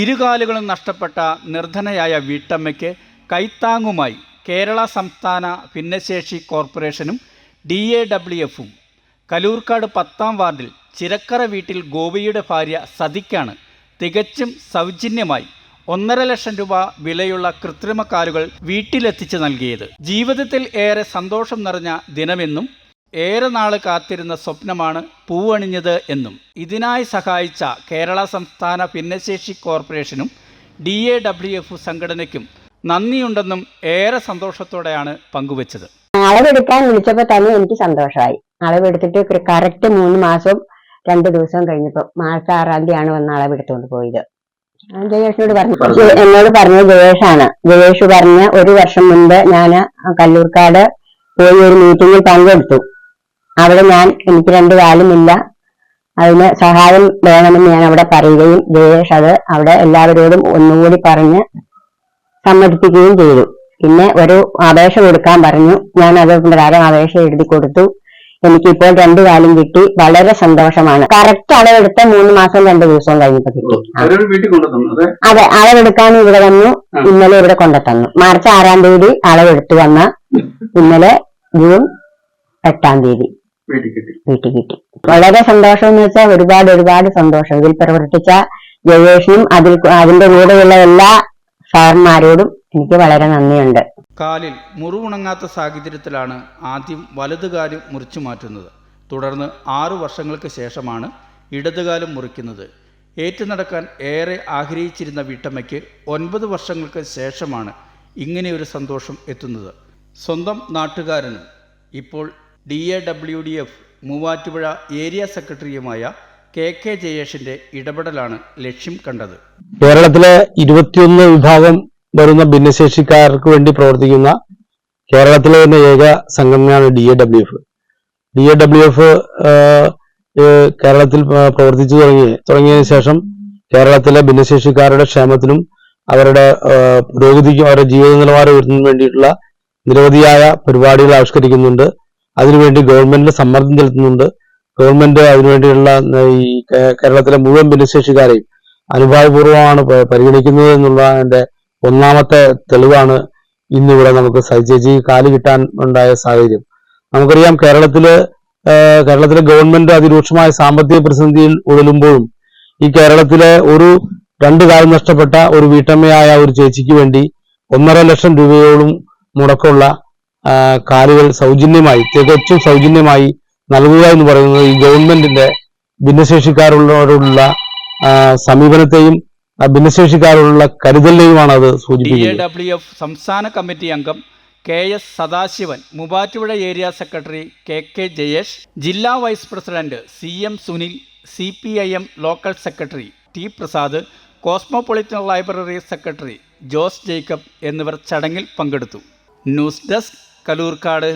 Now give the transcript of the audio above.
ഇരുകാലുകളും നഷ്ടപ്പെട്ട നിർധനയായ വീട്ടമ്മയ്ക്ക് കൈത്താങ്ങുമായി കേരള സംസ്ഥാന ഭിന്നശേഷി കോർപ്പറേഷനും ഡി എ ഡബ്ല്യു എഫും. കലൂർക്കാട് പത്താം വാർഡിൽ ചിരക്കറ വീട്ടിൽ ഗോപിയുടെ ഭാര്യ സതിക്കാണ് തികച്ചും സൗജന്യമായി ഒന്നര ലക്ഷം രൂപ വിലയുള്ള കൃത്രിമ കാലുകൾ വീട്ടിലെത്തിച്ച് നൽകിയത്. ജീവിതത്തിൽ ഏറെ സന്തോഷം നിറഞ്ഞ ദിനമെന്നും ഏറെ നാൾ കാത്തിരുന്ന സ്വപ്നമാണ് പൂവണിഞ്ഞത് എന്നും. ഇതിനായി സഹായിച്ച കേരള സംസ്ഥാന ഭിന്നശേഷി കോർപ്പറേഷനും ഡി എ ഡബ്ല്യു എഫ് സംഘടനയ്ക്കും നന്ദിയുണ്ടെന്നും ഏറെ സന്തോഷത്തോടെയാണ് പങ്കുവച്ചത്. അളവെടുക്കാൻ വിളിച്ചപ്പോൾ തന്നെ എനിക്ക് സന്തോഷമായി. അളവെടുത്തിട്ട് കറക്റ്റ് മൂന്ന് മാസം രണ്ട് ദിവസം കഴിഞ്ഞപ്പോൾ മാർച്ച് ആറാം തീയതിയാണ് വന്ന് അളവെടുത്തുകൊണ്ട് പോയത്. ജയേഷിനോട് പറഞ്ഞു. എന്നോട് പറഞ്ഞത് ജയേഷാണ്. ജയേഷ് പറഞ്ഞ ഒരു വർഷം മുൻപ് ഞാൻ കല്ലൂർക്കാട് പോയി ഒരു മീറ്റിംഗിൽ പങ്കെടുത്തു. അവിടെ ഞാൻ എനിക്ക് രണ്ട് കാലുമില്ല. അതിന് സഹായം വേണമെന്ന് ഞാൻ അവിടെ പറയുകയും ജയേഷ് അത് അവിടെ എല്ലാവരോടും ഒന്നുകൂടി പറഞ്ഞ് സമ്മതിപ്പിക്കുകയും ചെയ്തു. പിന്നെ ഒരു അപേക്ഷ കൊടുക്കാൻ പറഞ്ഞു. ഞാൻ അത് പ്രകാരം അപേക്ഷ എഴുതി കൊടുത്തു. എനിക്കിപ്പോൾ രണ്ടു കാലം കിട്ടി. വളരെ സന്തോഷമാണ്. കറക്റ്റ് അളവെടുത്ത മൂന്ന് മാസം രണ്ടു ദിവസവും കഴിഞ്ഞപ്പോ കിട്ടി. അതെ? അതെ അളവെടുക്കാൻ ഇവിടെ വന്നു. ഇന്നലെ ഇവിടെ കൊണ്ടുതന്നു മാർച്ച് ആറാം തീയതി അളവെടുത്തു വന്ന. ഇന്നലെ ജൂൺ എട്ടാം തീയതി. വീട്ടിൽ കിട്ടി വളരെ സന്തോഷം എന്ന് വെച്ചാൽ ഒരുപാട് ഒരുപാട് സന്തോഷം. ഇതിൽ പ്രവർത്തിച്ച ജയേഷിനും അതിൽ അതിന്റെ കൂടെയുള്ള എല്ലാ സാറന്മാരോടും എനിക്ക് വളരെ നന്ദിയുണ്ട്. കാലിൽ മുറിവുണങ്ങാത്ത സാഹചര്യത്തിലാണ് ആദ്യം വലതുകാലും മുറിച്ചു മാറ്റുന്നത്. തുടർന്ന് ആറു വർഷങ്ങൾക്ക് ശേഷമാണ് ഇടതുകാലം മുറിക്കുന്നത്. ഏറ്റുനടക്കാൻ ഏറെ ആഗ്രഹിച്ചിരുന്ന വീട്ടമ്മയ്ക്ക് ഒൻപത് വർഷങ്ങൾക്ക് ശേഷമാണ് ഇങ്ങനെയൊരു സന്തോഷം എത്തുന്നത്. സ്വന്തം നാട്ടുകാരനും ഇപ്പോൾ D A W D F Muvattupuzha area സെക്രട്ടറിയുമായ കെ കെ ജയേഷിന്റെ ഇടപെടലാണ് ലക്ഷ്യം കണ്ടത്. കേരളത്തിലെ ഇരുപത്തിയൊന്ന് വിഭാഗം വരുന്ന ഭിന്നശേഷിക്കാർക്ക് വേണ്ടി പ്രവർത്തിക്കുന്ന കേരളത്തിലെ തന്നെ ഏക സംഘടനയാണ് D A W F. D A W F കേരളത്തിൽ പ്രവർത്തിച്ചു തുടങ്ങി തുടങ്ങിയതിനു ശേഷം കേരളത്തിലെ ഭിന്നശേഷിക്കാരുടെ ക്ഷേമത്തിനും അവരുടെ പുരോഗതിക്കും അവരുടെ ജീവിത നിലവാരം ഉയർത്തുന്നതിനും വേണ്ടിയിട്ടുള്ള നിരവധിയായ പരിപാടികൾ ആവിഷ്കരിക്കുന്നുണ്ട്. അതിനുവേണ്ടി ഗവൺമെന്റിന് സമ്മർദ്ദം ചെലുത്തുന്നുണ്ട്. ഗവൺമെന്റ് അതിനുവേണ്ടിയുള്ള ഈ കേരളത്തിലെ മുഴുവൻ ഭിന്നശേഷിക്കാരെയും അനുഭാവപൂർവമാണ് പരിഗണിക്കുന്നത് എന്നുള്ള എന്റെ ഒന്നാമത്തെ തെളിവാണ് ഇന്നിവിടെ നമുക്ക് സജിജി കാൽ കിട്ടാൻ ഉണ്ടായ സാഹചര്യം. നമുക്കറിയാം കേരളത്തിൽ കേരളത്തിലെ ഗവൺമെന്റ് അതിരൂക്ഷമായ സാമ്പത്തിക പ്രതിസന്ധിയിൽ ഉഴലുമ്പോഴും ഈ കേരളത്തിലെ ഒരു രണ്ട് കാലം നഷ്ടപ്പെട്ട ഒരു വീട്ടമ്മയായ ഒരു ചേച്ചിക്ക് വേണ്ടി ഒന്നര ലക്ഷം രൂപയോളം മുടക്കമുള്ള കാലുകൾ സൗജന്യമായി തികച്ചും സൗജന്യമായി നൽകുക എന്ന് പറയുന്നത് ഈ ഗവൺമെന്റിന്റെ ഭിന്നശേഷിക്കാരുള്ളവരോടുള്ള സമീപനത്തെയും ഭിന്നശേഷിക്കാരുള്ള കരുതലിനെയുമാണ് അത് സൂചിപ്പിക്കുന്നത്. ഡബ്ല്യു എഫ് സംസ്ഥാന കമ്മിറ്റി അംഗം K S Sadasivan Muvattupuzha area secretary K K Jayesh ജില്ലാ vice president C M Sunil C P I M local secretary T Prasad cosmopolitan library secretary Jose Jacob എന്നിവർ ചടങ്ങിൽ പങ്കെടുത്തു. News desk Kalloorkkad.